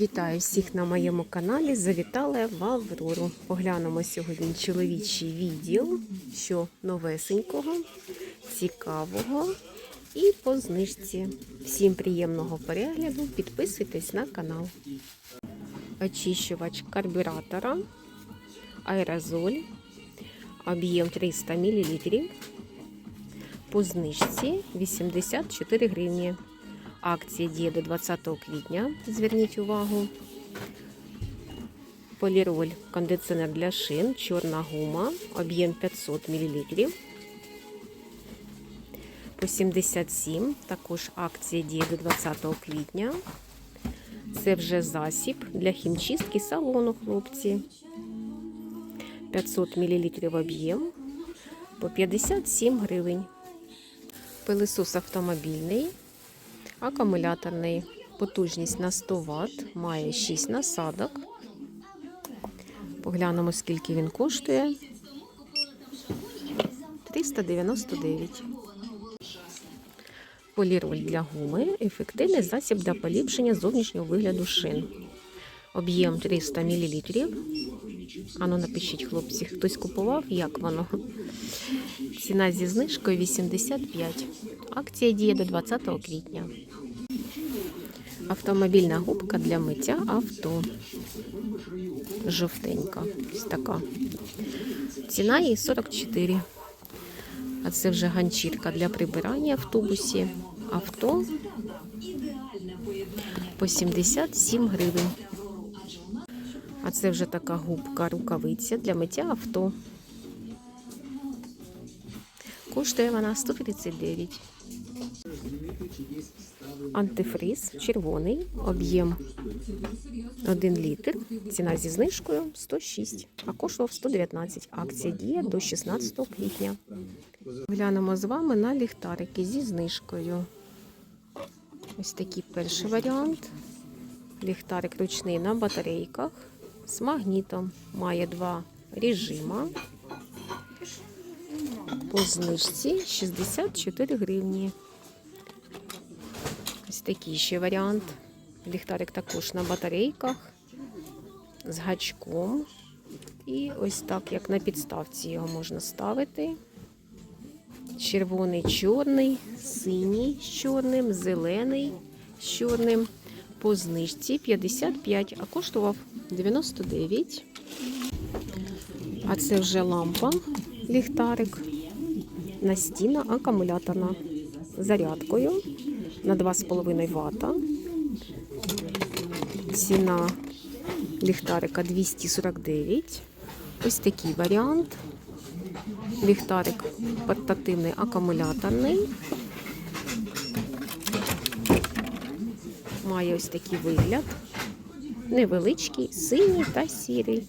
Вітаю всіх на моєму каналі. Завітала в Аврору. Поглянемо сьогодні чоловічий відділ, що новесенького, цікавого і по знижці. Всім приємного перегляду. Підписуйтесь на канал. Очищувач карбюратора, аерозоль, об'єм 300 мл. По знижці 84 гривні. Акція діє до 20 квітня. Зверніть увагу. Поліроль, кондиціонер для шин, чорна гума, об'єм 500 мл. По 77. Також акція діє до 20 квітня. Це вже засіб для хімчистки салону, хлопці. 500 мл об'єм по 57 гривень. Пилисос автомобільний. Акумуляторний потужність на 100 Вт, має 6 насадок. Поглянемо, скільки він коштує. 399. Поліроль для гуми. Ефективний засіб для поліпшення зовнішнього вигляду шин. Об'єм 300 мл. Ану, напишіть, хлопці, хтось купував, як воно. Ціна зі знижкою 85. Акція діє до 20 квітня. Автомобільна губка для миття авто. Жовтенька. Ось така. Ціна її 44. А це вже ганчірка для прибирання автобусі. Авто по 77 гривень. А це вже така губка рукавиця для миття авто. Коштує вона 139. Антифриз червоний, об'єм 1 літр. Ціна зі знижкою 106, а коштував 119. Акція діє до 16 квітня. Глянемо з вами на ліхтарики зі знижкою. Ось такий перший варіант. Ліхтарик ручний на батарейках з магнітом. Має два режима. По знижці 64 гривні. Ось такий ще варіант. Ліхтарик також на батарейках з гачком. І ось так, як на підставці його можна ставити. Червоний, чорний, синій з чорним, зелений з чорним. По знижці 55, а коштував 99. А це вже лампа, ліхтарик, настінна акумуляторна зарядкою на 2,5 Вт. Ціна ліхтарика 249. Ось такий варіант. Ліхтарик портативний акумуляторний. Має ось такий вигляд. Невеличкий, синій та сірий.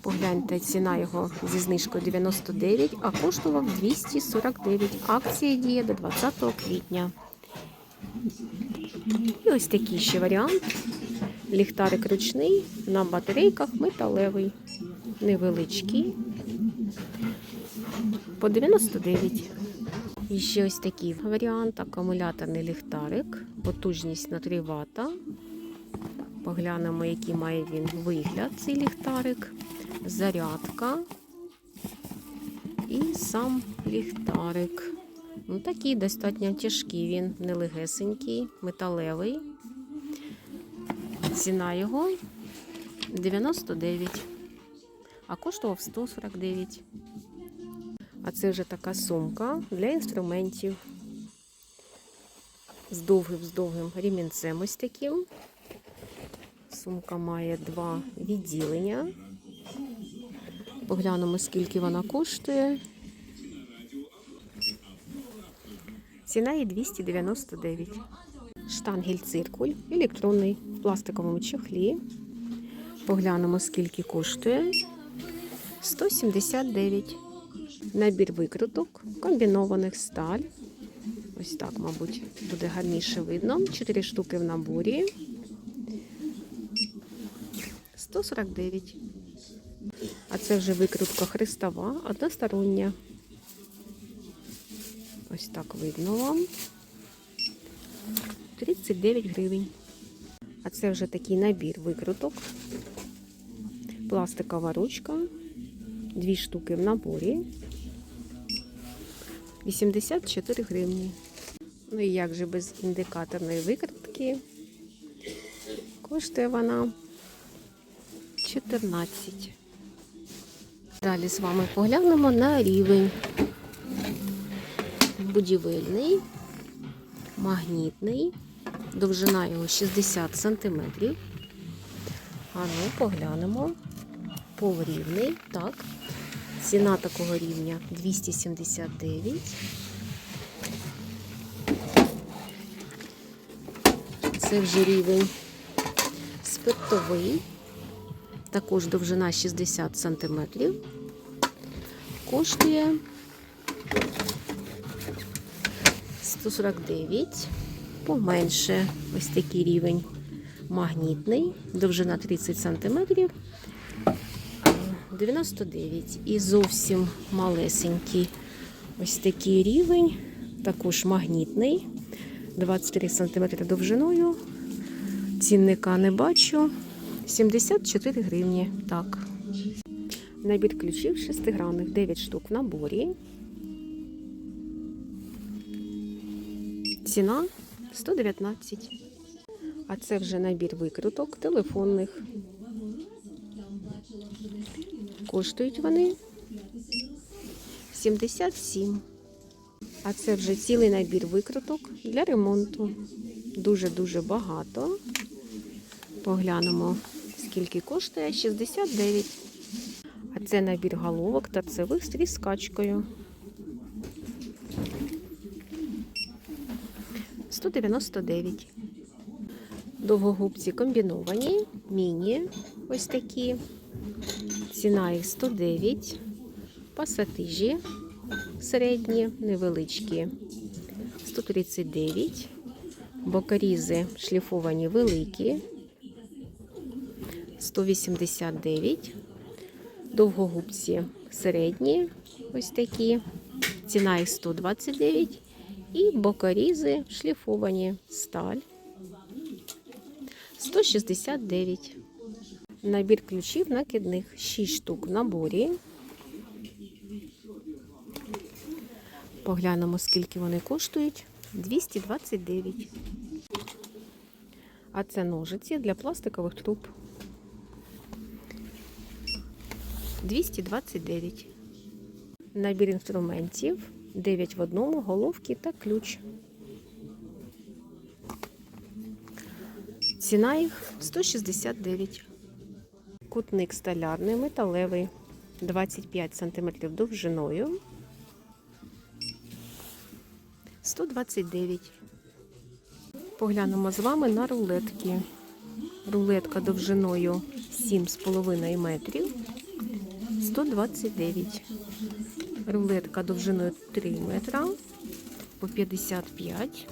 Погляньте, ціна його зі знижкою 99, а коштував 249. Акція діє до 20 квітня. І ось такий ще варіант. Ліхтарик ручний на батарейках металевий. Невеличкий. По 99. І ще ось такий варіант. Акумуляторний ліхтарик. Потужність на 3 Вт. Поглянемо, який має він вигляд, цей ліхтарик зарядка і сам ліхтарик. Ну, Такий достатньо тяжкий він, нелегесенький, металевий. Ціна його 99, а коштував 149. А це вже така сумка для інструментів з довгим з довгим ремінцем ось таким. Сумка має два відділення. Поглянемо, скільки вона коштує. Ціна її 299. Штангель циркуль, електронний в пластиковому чохлі. Поглянемо, скільки коштує. 179. Набір викруток, комбінованих сталь. Ось так, мабуть, буде гарніше видно. 4 штуки в наборі. 149. А це вже викрутка хрестова, одностороння. Ось так видно вам. 39 гривень. А це вже такий набір викруток. Пластикова ручка. Дві штуки в наборі. 84 гривні. Ну і як же без індикаторної викрутки? Коштує вона 14. Далі з вами поглянемо на рівень. Будівельний, магнітний, довжина його 60 см. А ну, поглянемо. Полрівний, так. Ціна такого рівня 279. Це вже рівень спиртовий. Також довжина 60 см. Коштує 149. Поменше ось такий рівень магнітний, довжина 30 см. 99. І зовсім малесенький ось такий рівень, також магнітний, 23 см довжиною. Цінника не бачу. 74 гривні. Так. Набір ключів шестигранних, 9 штук в наборі. Ціна 119. А це вже набір викруток телефонних. Коштують вони 77. А це вже цілий набір викруток для ремонту. Дуже-дуже багато. Поглянемо, скільки коштує 69. А це набір головок та цевих з тріскачкою. 199. Довгогубці комбіновані, міні, ось такі. Ціна їх 109. Пасатижі середні, невеличкі 139. Бокарізи шліфовані великі 189. Довгогубці середні, ось такі. Ціна їх 129. І бокарізи шліфовані сталь 169. Набір ключів накидних 6 штук в наборі. Поглянемо, скільки вони коштують. 229. А це ножиці для пластикових труб. 229. Набір інструментів 9 в одному, головки та ключ. Ціна їх 169. Кутник столярний, металевий, 25 см довжиною. 129. Поглянемо з вами на рулетки. Рулетка довжиною 7,5 метрів. 129. Рулетка довжиною 3 метра по 55.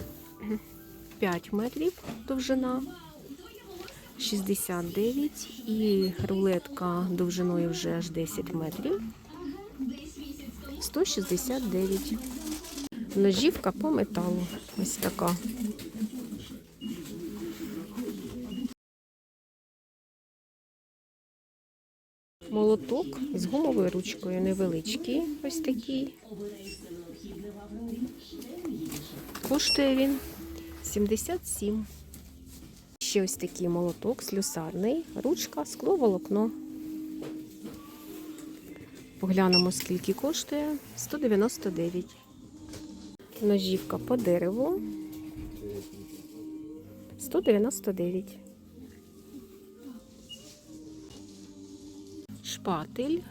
5 метрів довжина. 69 і рулетка довжиною вже аж 10 метрів. 169. Ножівка по металу. Ось така. Молоток з гумовою ручкою невеличкий, ось такий. Коштує він 77. Ще ось такий молоток слюсарний, ручка, скло, волокно. Поглянемо, скільки коштує. 199. Ножівка по дереву. 199. Шпатель е,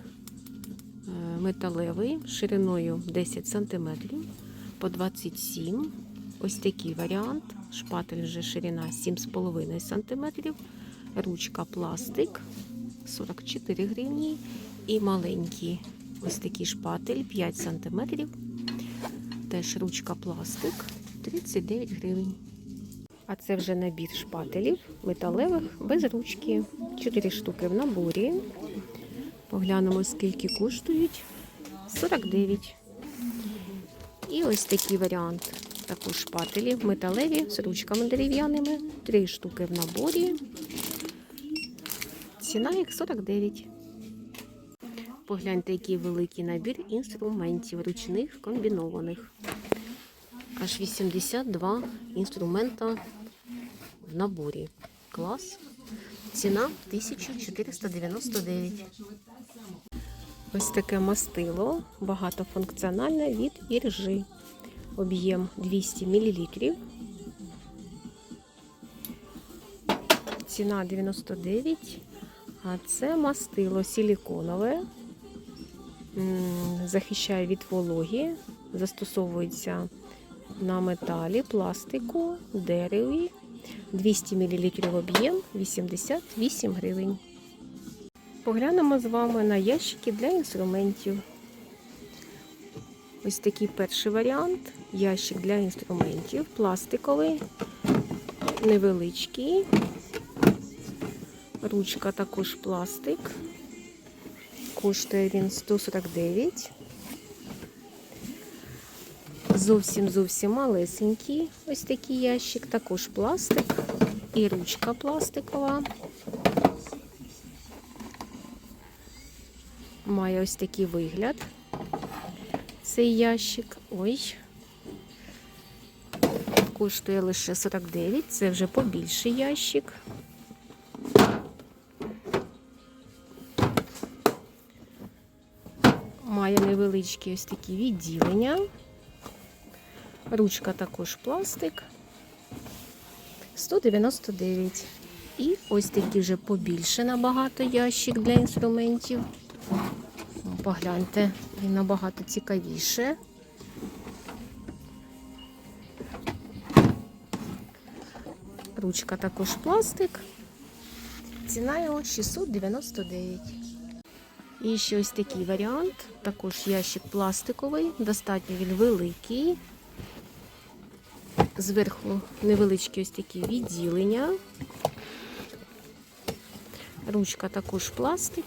металевий шириною 10 см по 27 Ось такий варіант. Шпатель вже ширина 7,5 см. Ручка пластик 44 гривні. І маленький ось такий шпатель 5 см. Теж ручка пластик 39 гривень. А це вже набір шпателів металевих без ручки. 4 штуки в наборі. Поглянемо, скільки коштують. 49. І ось такий варіант. Також шпателі металеві з ручками дерев'яними. Три штуки в наборі. Ціна їх 49. Погляньте, який великий набір інструментів ручних комбінованих. Аж 82 інструмента в наборі. Клас. Ціна 1499. Ось таке мастило багатофункціональне від іржи. Об'єм 200 мл. Ціна 99. А це мастило силіконове. Захищає від вологі. Застосовується на металі, пластику, дереві. 200 мл об'єм 88 гривень. Поглянемо з вами на ящики для інструментів. Ось такий перший варіант. Ящик для інструментів. Пластиковий, невеличкий. Ручка також пластик. Коштує він 149. Зовсім зовсім малесенький. Ось такий ящик, також пластик і ручка пластикова. Має ось такий вигляд. Цей ящик. Ой. Коштує лише 49. Це вже побільший ящик. Має невеличкі ось такі відділення. Ручка також пластик. 199. І ось такий вже побільше набагато ящик для інструментів. Погляньте, він набагато цікавіше. Ручка також пластик. Ціна його 699. І ще ось такий варіант. Також ящик пластиковий, достатньо він великий. Зверху невеличкі ось такі відділення. Ручка також пластик.